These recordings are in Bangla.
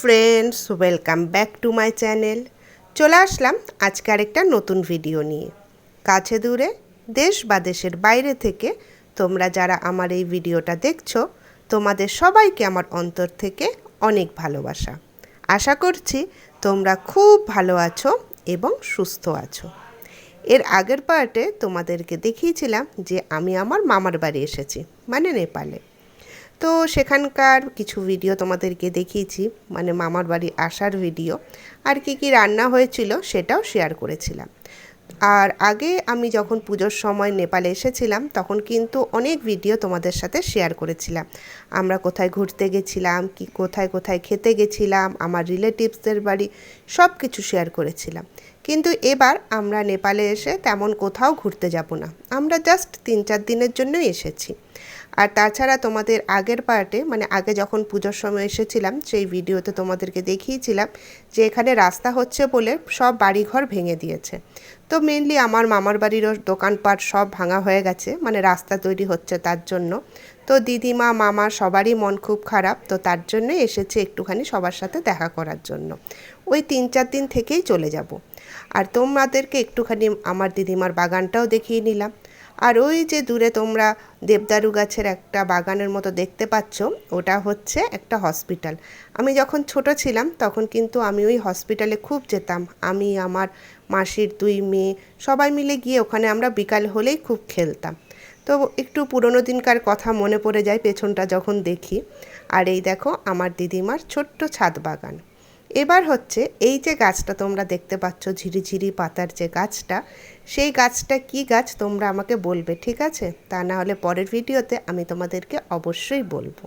Friends welcome back to my channel চলে আসলাম আজকে আরেকটা নতুন ভিডিও নিয়ে। কাছে দূরে, দেশ বা দেশের বাইরে থেকে তোমরা যারা আমার এই ভিডিওটা দেখছ, তোমাদের সবাইকে আমার অন্তর থেকে অনেক ভালোবাসা। আশা করছি তোমরা খুব ভালো আছো এবং সুস্থ আছো। এর আগের পার্টে তোমাদেরকে দেখিয়েছিলাম যে আমি আমার মামার বাড়ি এসেছি মানে নেপালে। তো সেখানকার কিছু ভিডিও তোমাদেরকে দেখিয়েছি মানে মামার বাড়ি আসার ভিডিও আর কি কি রান্না হয়েছিল সেটাও শেয়ার করেছিলাম। আর আগে আমি যখন পুজোর সময় নেপালে এসেছিলাম, তখন কিন্তু অনেক ভিডিও তোমাদের সাথে শেয়ার করেছিলাম। আমরা কোথায় ঘুরতে গেছিলাম, কি কোথায় কোথায় খেতে গেছিলাম, আমার রিলেটিভসদের বাড়ি সব কিছু শেয়ার করেছিলাম। কিন্তু এবার আমরা নেপালে এসে তেমন কোথাও ঘুরতে যাব না। আমরা জাস্ট তিন চার দিনের জন্যই এসেছি। আর তাছাড়া তোমাদের আগের পার্টে মানে আগে যখন পুজোর সময় এসেছিলাম, সেই ভিডিওতে তোমাদেরকে দেখিয়েছিলাম যে এখানে রাস্তা হচ্ছে বলে সব বাড়িঘর ভেঙে দিয়েছে। তো মেনলি আমার মামার বাড়িরও দোকানপাট সব ভাঙা হয়ে গেছে মানে রাস্তা তৈরি হচ্ছে তার জন্য। তো দিদিমা, মামা সবারই মন খুব খারাপ, তো তার জন্য এসেছে একটুখানি সবার সাথে দেখা করার জন্য। ওই তিন চার দিন থেকেই চলে যাব। আর তোমাদেরকে একটুখানি আমার দিদিমার বাগানটাও দেখিয়ে নিলাম। আর ওই যে দূরে তোমরা দেবদারু গাছের একটা বাগানের মতো দেখতে পাচ্ছ, ওটা হচ্ছে একটা হসপিটাল। আমি যখন ছোট ছিলাম, তখন কিন্তু আমি ওই হসপিটালে খুব যেতাম। আমি, আমার মাসির দুই মেয়ে সবাই মিলে গিয়ে ওখানে আমরা বিকাল হলেই খুব খেলতাম। তো একটু পুরনো দিনকার কথা মনে পড়ে যায় পেছনটা যখন দেখি। আর এই দেখো আমার দিদিমার ছোট্ট ছাদ বাগান। এবার হচ্ছে এই যে গাছটা তোমরা দেখতে পাচ্ছ, ঝিরিঝিরি পাতার যে গাছটা, সেই গাছটা কি গাছ তোমরা আমাকে বলবে, ঠিক আছে? তা না হলে পরের ভিডিওতে আমি তোমাদেরকে অবশ্যই বলব।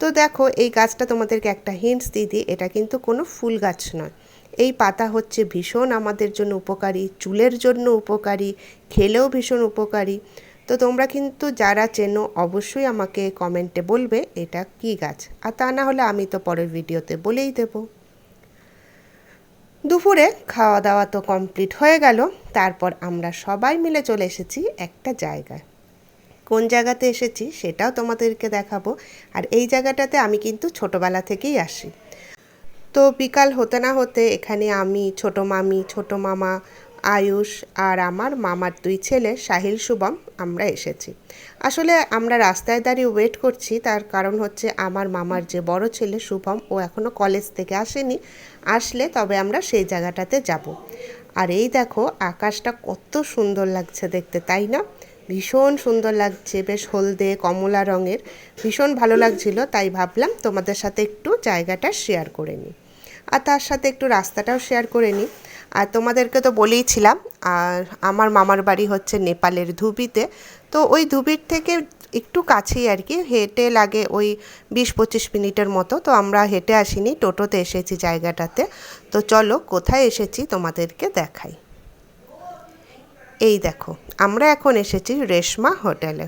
তো দেখো এই গাছটা তোমাদেরকে একটা হিন্টস দিদি এটা কিন্তু কোনো ফুল গাছ নয়। এই পাতা হচ্ছে ভীষণ আমাদের জন্য উপকারী, চুলের জন্য উপকারী, খেলেও ভীষণ উপকারী। তো তোমরা কিন্তু যারা চেনো, অবশ্যই আমাকে কমেন্টে বলবে এটা কি গাছ। আর তা না হলে আমি তো পরের ভিডিওতে বলেই দেবো। দুপুরে খাওয়া দাওয়া তো কমপ্লিট হয়ে গেল, তারপর আমরা সবাই মিলে চলে এসেছি একটা জায়গায়। কোন জায়গাতে এসেছি সেটাও তোমাদেরকে দেখাবো, আর এই জায়গাটাতে আমি কিন্তু ছোটোবেলা থেকেই আসি। তো বিকাল হতে না হতে এখানে আমি, ছোট মামি, ছোট মামা আয়ুষ আর আমার মামার দুই ছেলে সাহিল, শুভম, আমরা এসেছি। আসলে আমরা রাস্তায় দাঁড়িয়ে ওয়েট করছি, তার কারণ হচ্ছে আমার মামার যে বড় ছেলে শুভম, ও এখনও কলেজ থেকে আসেনি। আসলে তবে আমরা সেই জায়গাটাতে যাব। আর এই দেখো, আকাশটা কত সুন্দর লাগছে দেখতে, তাই না? ভীষণ সুন্দর লাগছে, বেশ হলদে, কমলা রঙের। ভীষণ ভালো লাগছিল, তাই ভাবলাম তোমাদের সাথে একটু জায়গাটা শেয়ার করে নিই। আর তার সাথে একটু রাস্তাটাও শেয়ার করে নিই। আর তোমাদেরকে তো বলেইছিলাম আর আমার মামার বাড়ি হচ্ছে নেপালের ধুবিতে। তো ওই ধুবির থেকে একটু কাছেই আর কি, হেঁটে লাগে ওই বিশ পঁচিশ মিনিটের মতো। তো আমরা হেঁটে আসিনি, টোটোতে এসেছি জায়গাটাতে। তো চলো কোথায় এসেছি তোমাদেরকে দেখাই। এই দেখো, আমরা এখন এসেছি রেশমা হোটেলে।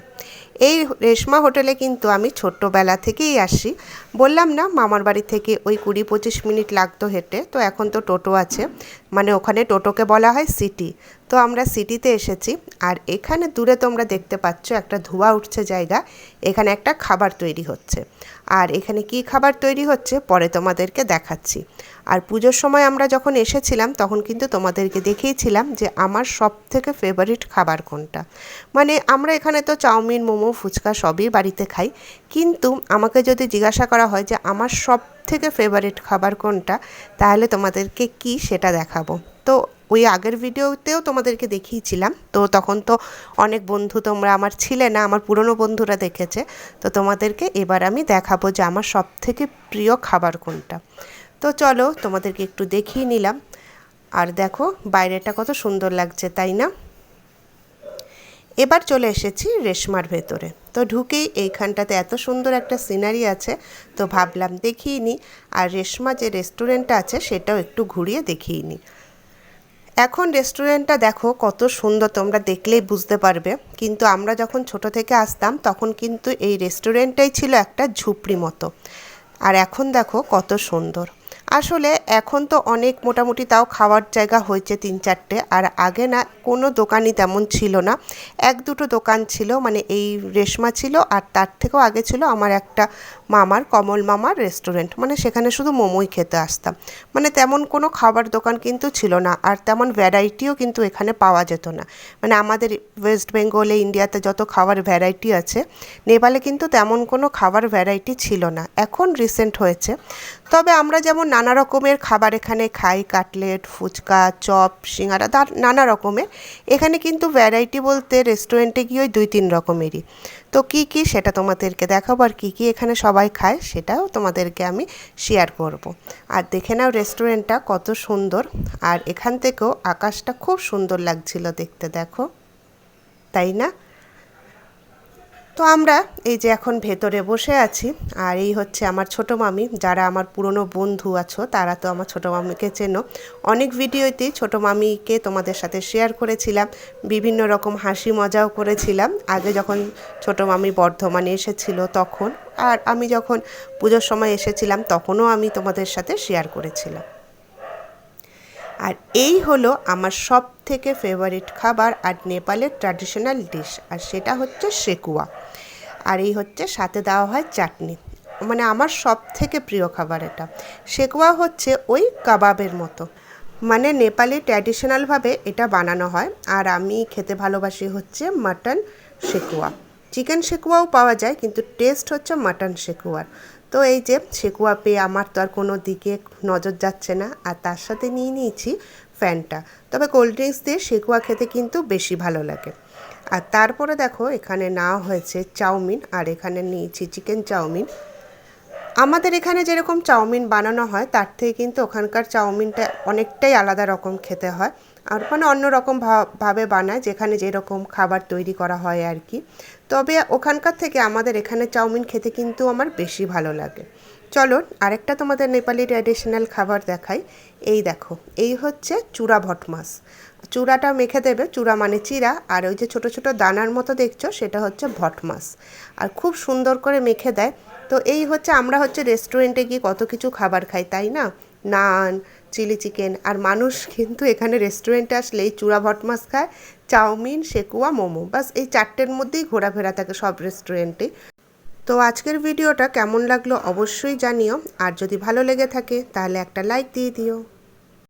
এই রেশমা হোটেলে কিন্তু আমি ছোট্টবেলা থেকেই আসি। বললাম, না, মামার বাড়ি থেকে ওই কুড়ি পঁচিশ মিনিট লাগতো হেঁটে। তো এখন তো টোটো আছে। মানে ওখানে টোটোকে বলা হয় সিটি। তো আমরা সিটিতে এসেছি। আর এখানে দূরে তোমরা দেখতে পাচ্ছ একটা ধোঁয়া উঠছে জায়গা। এখানে একটা খাবার তৈরি হচ্ছে। আর এখানে কি খাবার তৈরি হচ্ছে? পরে তোমাদেরকে দেখাচ্ছি। আর পুজোর সময় আমরা যখন এসেছিলাম, তখন কিন্তু তোমাদেরকে দেখিয়েছিলাম যে আমার সব থেকে ফেভারিট খাবার কোনটা। মানে আমরা এখানে তো চাউমিন, মোমো, ফুচকা সবই বাড়িতে খাই, কিন্তু আমাকে যদি জিজ্ঞাসা করা হয় যে আমার সব থেকে ফেভারিট খাবার কোনটা, তাহলে তোমাদেরকে কি সেটা দেখাবো। তো ওই আগের ভিডিওতেও তোমাদেরকে দেখিয়েছিলাম, তো তখন তো অনেক বন্ধু তোমরা আমার ছিলে না, আমার পুরনো বন্ধুরা দেখেছে, তো তোমাদেরকে এবার আমি দেখাবো যে আমার সব থেকে প্রিয় খাবার কোনটা। তো চলো তোমাদেরকে একটু দেখিয়ে নিলাম। আর দেখো, বাইরেটা কত সুন্দর লাগছে, তাই না? এবার চলে এসেছি রেশমার ভেতরে। তো ঢুকেই এইখানটাতে এত সুন্দর একটা সিনারি আছে, তো ভাবলাম দেখিয়ে নিই। আর রেশমা যে রেস্টুরেন্টটা আছে, সেটাও একটু ঘুরিয়ে দেখিয়ে নিই। এখন রেস্টুরেন্টটা দেখো, কত সুন্দর, তোমরা দেখলেই বুঝতে পারবে। কিন্তু আমরা যখন ছোট থেকে আসতাম, তখন কিন্তু এই রেস্টুরেন্টটাই ছিল একটা ঝুপড়ি মতো। আর এখন দেখো, কত সুন্দর। আসলে এখন তো অনেক মোটামুটি তাও খাওয়ার জায়গা হয়েছে তিন চারটে, আর আগে না কোনো দোকানই তেমন ছিল না। এক দুটো দোকান ছিল মানে এই রেশমা ছিল, আর তার থেকেও আগে ছিল আমার একটা মামার, কমল মামার রেস্টুরেন্ট মানে সেখানে শুধু মোমোই খেতে আসতাম। মানে তেমন কোনো খাবার দোকান কিন্তু ছিল না, আর তেমন ভ্যারাইটিও কিন্তু এখানে পাওয়া যেত না। মানে আমাদের ওয়েস্ট বেঙ্গলে ইন্ডিয়াতে যত খাবার ভ্যারাইটি আছে, নেপালে কিন্তু তেমন কোনো খাবার ভ্যারাইটি ছিল না। এখন রিসেন্ট হয়েছে। তবে আমরা যেমন নানা রকমের খাবার এখানে খাই, কাটলেট, ফুচকা, চপ, সিঙ্গারা নানা রকমের। এখানে কিন্তু ভ্যারাইটি বলতে রেস্টুরেন্টে গিয়ে দুই তিন রকমেরই। তো কি কি সেটা তোমাদেরকে দেখাবো আর কী কী এখানে সবাই খায় সেটাও তোমাদেরকে আমি শেয়ার করব। আর দেখে নাও রেস্টুরেন্টটা কত সুন্দর। আর এখান থেকেও আকাশটা খুব সুন্দর লাগছিল দেখতে, দেখো। তাই না? তো আমরা এই যে এখন ভেতরে বসে আছি, আর এই হচ্ছে আমার ছোট মামি, যারা আমার পুরনো বন্ধু আছো, তারা তো আমার ছোট মামিকে চেনো। অনেক ভিডিওতেই ছোট মামিকে তোমাদের সাথে শেয়ার করেছিলাম, বিভিন্ন রকম হাসি মজাও করেছিলাম। আগে যখন ছোট মামি বর্ধমানে এসেছিল তখন, আর আমি যখন পুজোর সময় এসেছিলাম, তখনও আমি তোমাদের সাথে শেয়ার করেছিলাম। আর এই হলো আমার সব থেকে ফেভারিট খাবার আর নেপালের ট্র্যাডিশনাল ডিশ আর সেটা হচ্ছে শেকুয়া। আর এই হচ্ছে সাথে দেওয়া হয় চাটনি। মানে আমার সব থেকে প্রিয় খাবার এটা। শেকুয়া হচ্ছে ওই কাবাবের মতো। মানে নেপালি ট্র্যাডিশনালভাবে এটা বানানো হয়। আর আমি খেতে ভালোবাসি হচ্ছে মাটন শেকুয়া। চিকেন শেকুয়াও পাওয়া যায়, কিন্তু টেস্ট হচ্ছে মাটন শেকুয়ার। তো এই যে শেকুয়া পেয়ে আমার তো আর কোনো দিকে নজর যাচ্ছে না, আর তার সাথে নিয়ে নিয়েছি ফ্যানটা। তবে কোল্ড ড্রিঙ্কস দিয়ে শেকুয়া খেতে কিন্তু বেশি ভালো লাগে। আর তারপরে দেখো, এখানে নেওয়া হয়েছে চাউমিন, আর এখানে নিয়েছি চিকেন চাউমিন। আমাদের এখানে যেরকম চাউমিন বানানো হয়, তার থেকে কিন্তু ওখানকার চাউমিনটা অনেকটাই আলাদা রকম খেতে হয়। আর মানে অন্য রকম ভাবে বানায়, যেখানে যেরকম খাবার তৈরি করা হয় আর কি। তবে ওখানকার থেকে আমাদের এখানে চাউমিন খেতে কিন্তু আমার বেশি ভালো লাগে। চলো আরেকটা তোমাদের নেপালি ট্র্যাডিশনাল খাবার দেখাই। এই দেখো, এই হচ্ছে চূড়া ভট মাছ। চূড়াটা মেখে দেবে, চূড়া মানে চিরা আর ওই যে ছোট ছোট দানার মতো দেখছ, সেটা হচ্ছে ভট মাছ। আর খুব সুন্দর করে মেখে দেয়। তো এই হচ্ছে, আমরা হচ্ছে রেস্টুরেন্টে গিয়ে কত কিছু খাবার খাই, তাই না? নান চিলি চিকেন। আর মানুষ কিন্তু এখানে রেস্টুরেন্টে আসলে এই চূড়া ভটমাস খায়, চাউমিন, শেকুয়া, মোমো। বাস এই চারটের মধ্যেই ঘোরাফেরা থাকে সব রেস্টুরেন্টে তো আজকের ভিডিওটা কেমন লাগল অবশ্যই জানিও। আর যদি ভালো লেগে থাকে, তাহলে একটা লাইক দিয়ে দিও।